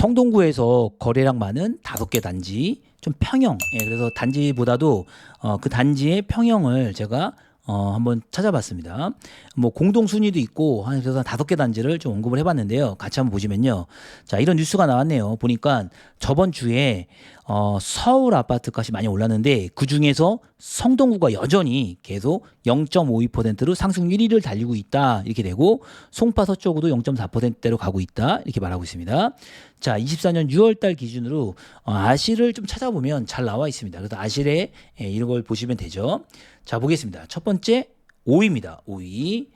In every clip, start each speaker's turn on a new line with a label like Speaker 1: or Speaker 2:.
Speaker 1: 성동구에서 거래량 많은 다섯 개 단지 좀 평형. 예, 그래서 단지보다도 어, 그 단지의 평형을 제가 어, 한번 찾아봤습니다. 뭐 공동 순위도 있고 한 그래서 한 다섯 개 단지를 좀 언급을 해봤는데요. 같이 한번 보시면요. 자 이런 뉴스가 나왔네요. 보니까 저번 주에 어, 서울 아파트 값이 많이 올랐는데 그 중에서 성동구가 여전히 계속 0.52%로 상승 1위를 달리고 있다 이렇게 되고 송파 서초구도 0.4%대로 가고 있다 이렇게 말하고 있습니다. 자 24년 6월달 기준으로 어, 아실을 좀 찾아보면 잘 나와 있습니다. 그래서 아실에 예, 이런 걸 보시면 되죠. 자 보겠습니다. 첫 번째 5위입니다. 5위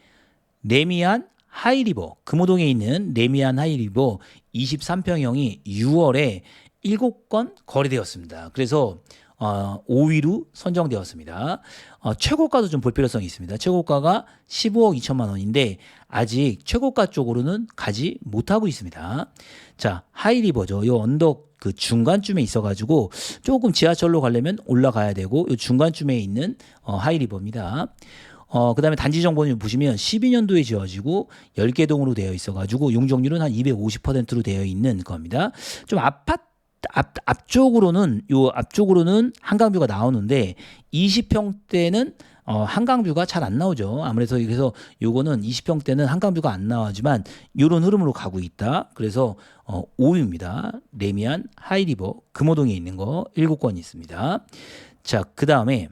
Speaker 1: 레미안 하이리버 금호동에 있는 레미안 하이리버 23평형이 6월에 7건 거래되었습니다. 그래서 어, 5위로 선정되었습니다. 어, 최고가도 좀 볼 필요성이 있습니다. 최고가가 15억 2천만 원인데 아직 최고가 쪽으로는 가지 못하고 있습니다. 자, 하이리버죠. 요 언덕 그 중간쯤에 있어가지고 조금 지하철로 가려면 올라가야 되고 요 중간쯤에 있는 어, 하이리버입니다. 어, 그 다음에 단지 정보는 보시면 12년도에 지어지고 10개 동으로 되어 있어가지고 용적률은 한 250%로 되어 있는 겁니다. 좀 아파트 앞, 앞쪽으로는 요 앞쪽으로는 한강뷰가 나오는데 20평대는 어, 한강뷰가 잘 안 나오죠. 아무래도 그래서 요거는 20평대는 한강뷰가 안 나오지만 요런 흐름으로 가고 있다. 그래서 어, 5위입니다. 레미안 하이리버 금호동에 있는 거 7건 있습니다. 자, 그 다음에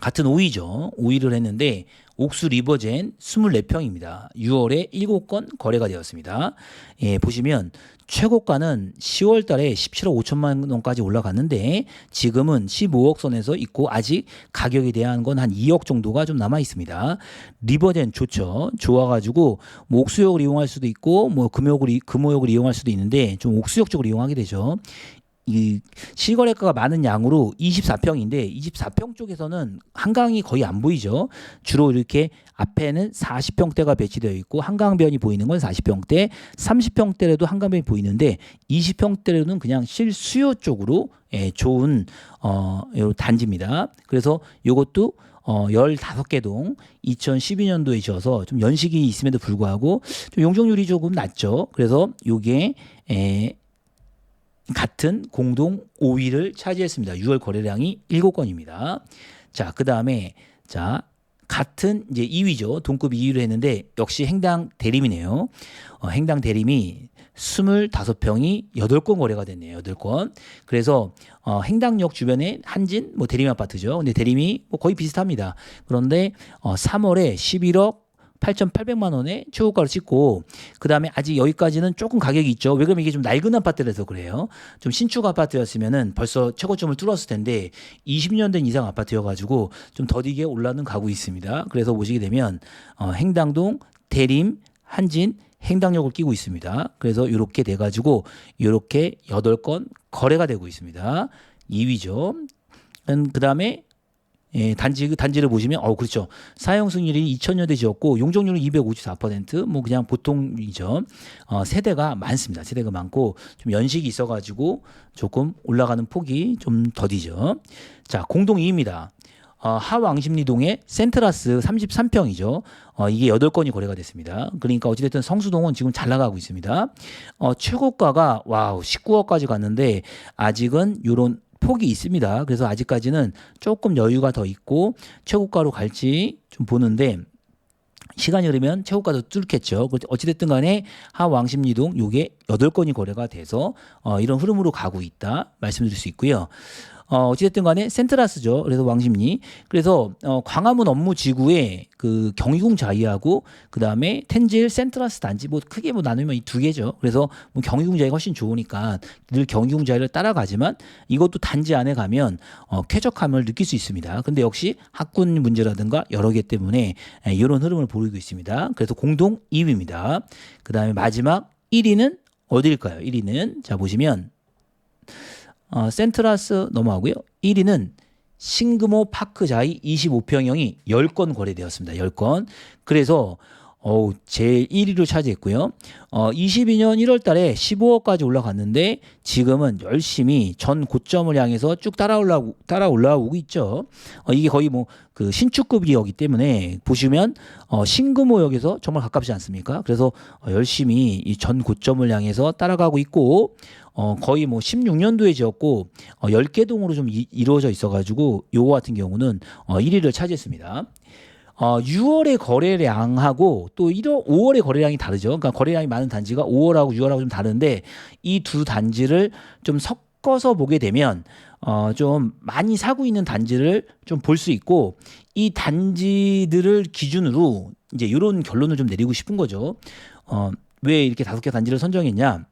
Speaker 1: 같은 5위죠. 5위를 했는데 옥수 리버젠 24평입니다. 6월에 7건 거래가 되었습니다. 예, 보시면 최고가는 10월 달에 17억 5천만 원까지 올라갔는데 지금은 15억 선에서 있고 아직 가격에 대한 건 한 2억 정도가 좀 남아 있습니다. 리버젠 좋죠. 좋아 가지고 뭐 옥수역을 이용할 수도 있고 뭐 금욕을 이- 금호역을 이용할 수도 있는데 좀 옥수역 쪽으로 이용하게 되죠. 이 실거래가가 많은 양으로 24평인데 24평 쪽에서는 한강이 거의 안 보이죠. 주로 이렇게 앞에는 40평대가 배치되어 있고 한강변이 보이는 건 40평대, 30평대라도 한강변이 보이는데 20평대로는 그냥 실수요 쪽으로 예, 좋은 어, 요 단지입니다. 그래서 요것도 어, 15개 동 2012년도에 지어서 좀 연식이 있음에도 불구하고 좀 용적률이 조금 낮죠. 그래서 요게 에, 같은 공동 5위를 차지했습니다. 6월 거래량이 7건입니다. 자, 그 다음에 자 같은 이제 2위죠. 동급 2위를 했는데 역시 행당 대림이네요. 어, 행당 대림이 25평이 8건 거래가 됐네요. 8건. 그래서 어, 행당역 주변에 한진 뭐 대림 아파트죠. 근데 대림이 뭐 거의 비슷합니다. 그런데 어, 3월에 11억 8,800만 원에 최고가를 찍고 그다음에 아직 여기까지는 조금 가격이 있죠. 왜 그러면 이게 좀 낡은 아파트라서 그래요. 좀 신축 아파트였으면은 벌써 최고점을 뚫었을 텐데 20년 된 이상 아파트여 가지고 좀 더디게 올라는 가고 있습니다. 그래서 보시게 되면 어, 행당동, 대림, 한진 행당역을 끼고 있습니다. 그래서 이렇게 돼 가지고 이렇게 8건 거래가 되고 있습니다. 2위죠. 그 다음에 예, 단지 단지를 보시면 어 그렇죠. 사용 승률이 2000년대 지었고 용적률은 254%뭐 그냥 보통이죠. 어, 세대가 많습니다. 세대가 많고 좀 연식이 있어 가지고 조금 올라가는 폭이 좀 더디죠. 자, 공동 2위입니다. 어, 하왕십리동의 센트라스 33평이죠. 어, 이게 8건이 거래가 됐습니다. 그러니까 어찌됐든 성수동은 지금 잘 나가고 있습니다. 어, 최고가가 와우 19억까지 갔는데 아직은 요런 폭이 있습니다. 그래서 아직까지는 조금 여유가 더 있고 최고가로 갈지 좀 보는데 시간이 흐르면 최고가도 뚫겠죠. 그 어찌됐든 간에 하왕십리동 요게 8건이 거래가 돼서 어, 이런 흐름으로 가고 있다 말씀드릴 수 있고요. 어, 어찌됐든 간에 센트라스죠. 그래서 왕십리. 그래서 어, 광화문 업무 지구에 그 경희궁 자이하고 그 다음에 텐질 센트라스 단지 뭐 크게 뭐 나누면 이 두 개죠. 그래서 뭐 경희궁 자이가 훨씬 좋으니까 늘 경희궁 자이를 따라가지만 이것도 단지 안에 가면 어, 쾌적함을 느낄 수 있습니다. 근데 역시 학군 문제라든가 여러 개 때문에 에, 이런 흐름을 보이고 있습니다. 그래서 공동 2위입니다. 그 다음에 마지막 1위는 어디일까요? 1위는 자 보시면 어, 센트라스 넘어가고요. 1위는 싱그모 파크자이 25평형이 10건 거래되었습니다. 10건. 그래서 어우, 제 1위로 차지했고요. 어, 22년 1월 달에 15억까지 올라갔는데 지금은 열심히 전 고점을 향해서 쭉 따라 올라오고, 따라 올라오고 있죠. 어, 이게 거의 뭐 그 신축급이었기 때문에 보시면 어, 신금호역에서 정말 가깝지 않습니까? 그래서 어, 열심히 이 전 고점을 향해서 따라가고 있고 어, 거의 뭐 16년도에 지었고 어, 10개 동으로 좀 이, 이루어져 있어가지고 요거 같은 경우는 어, 1위를 차지했습니다. 어, 6월의 거래량하고 또 1월, 5월의 거래량이 다르죠. 그러니까 거래량이 많은 단지가 5월하고 6월하고 좀 다른데 이 두 단지를 좀 섞어서 보게 되면 어, 좀 많이 사고 있는 단지를 좀 볼 수 있고 이 단지들을 기준으로 이제 이런 결론을 좀 내리고 싶은 거죠. 어, 왜 이렇게 다섯 개 단지를 선정했냐?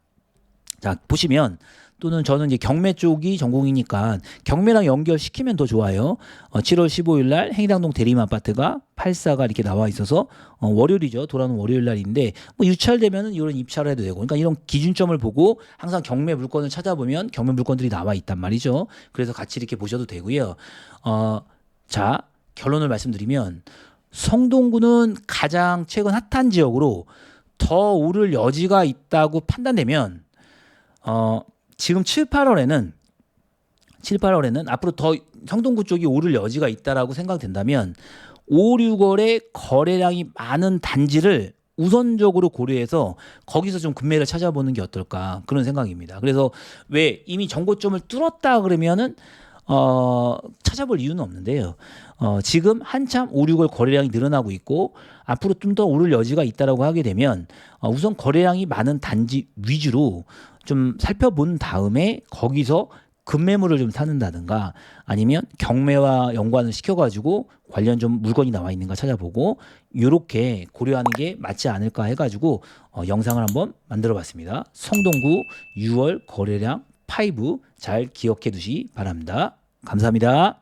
Speaker 1: 자, 보시면 또는 저는 이제 경매 쪽이 전공이니까 경매랑 연결시키면 더 좋아요. 어, 7월 15일 날 행당동 대림 아파트가 84가 이렇게 나와 있어서 어, 월요일이죠. 돌아오는 월요일 날인데 뭐 유찰되면은 이런 입찰을 해도 되고. 그러니까 이런 기준점을 보고 항상 경매 물건을 찾아보면 경매 물건들이 나와 있단 말이죠. 그래서 같이 이렇게 보셔도 되고요. 어, 자, 결론을 말씀드리면 성동구는 가장 최근 핫한 지역으로 더 오를 여지가 있다고 판단되면 어, 지금 7, 8월에는 7, 8월에는 앞으로 더 성동구 쪽이 오를 여지가 있다라고 생각된다면 5, 6월에 거래량이 많은 단지를 우선적으로 고려해서 거기서 좀 금매를 찾아보는 게 어떨까 그런 생각입니다. 그래서 왜 이미 정고점을 뚫었다 그러면은 어, 찾아볼 이유는 없는데요. 어, 지금 한참 5, 6월 거래량이 늘어나고 있고 앞으로 좀 더 오를 여지가 있다라고 하게 되면 어, 우선 거래량이 많은 단지 위주로 좀 살펴본 다음에 거기서 급매물을 좀 사는다든가 아니면 경매와 연관을 시켜가지고 관련 좀 물건이 나와 있는가 찾아보고 요렇게 고려하는 게 맞지 않을까 해가지고 어, 영상을 한번 만들어봤습니다. 성동구 6월 거래량 5잘 기억해 두시 기 바랍니다. 감사합니다.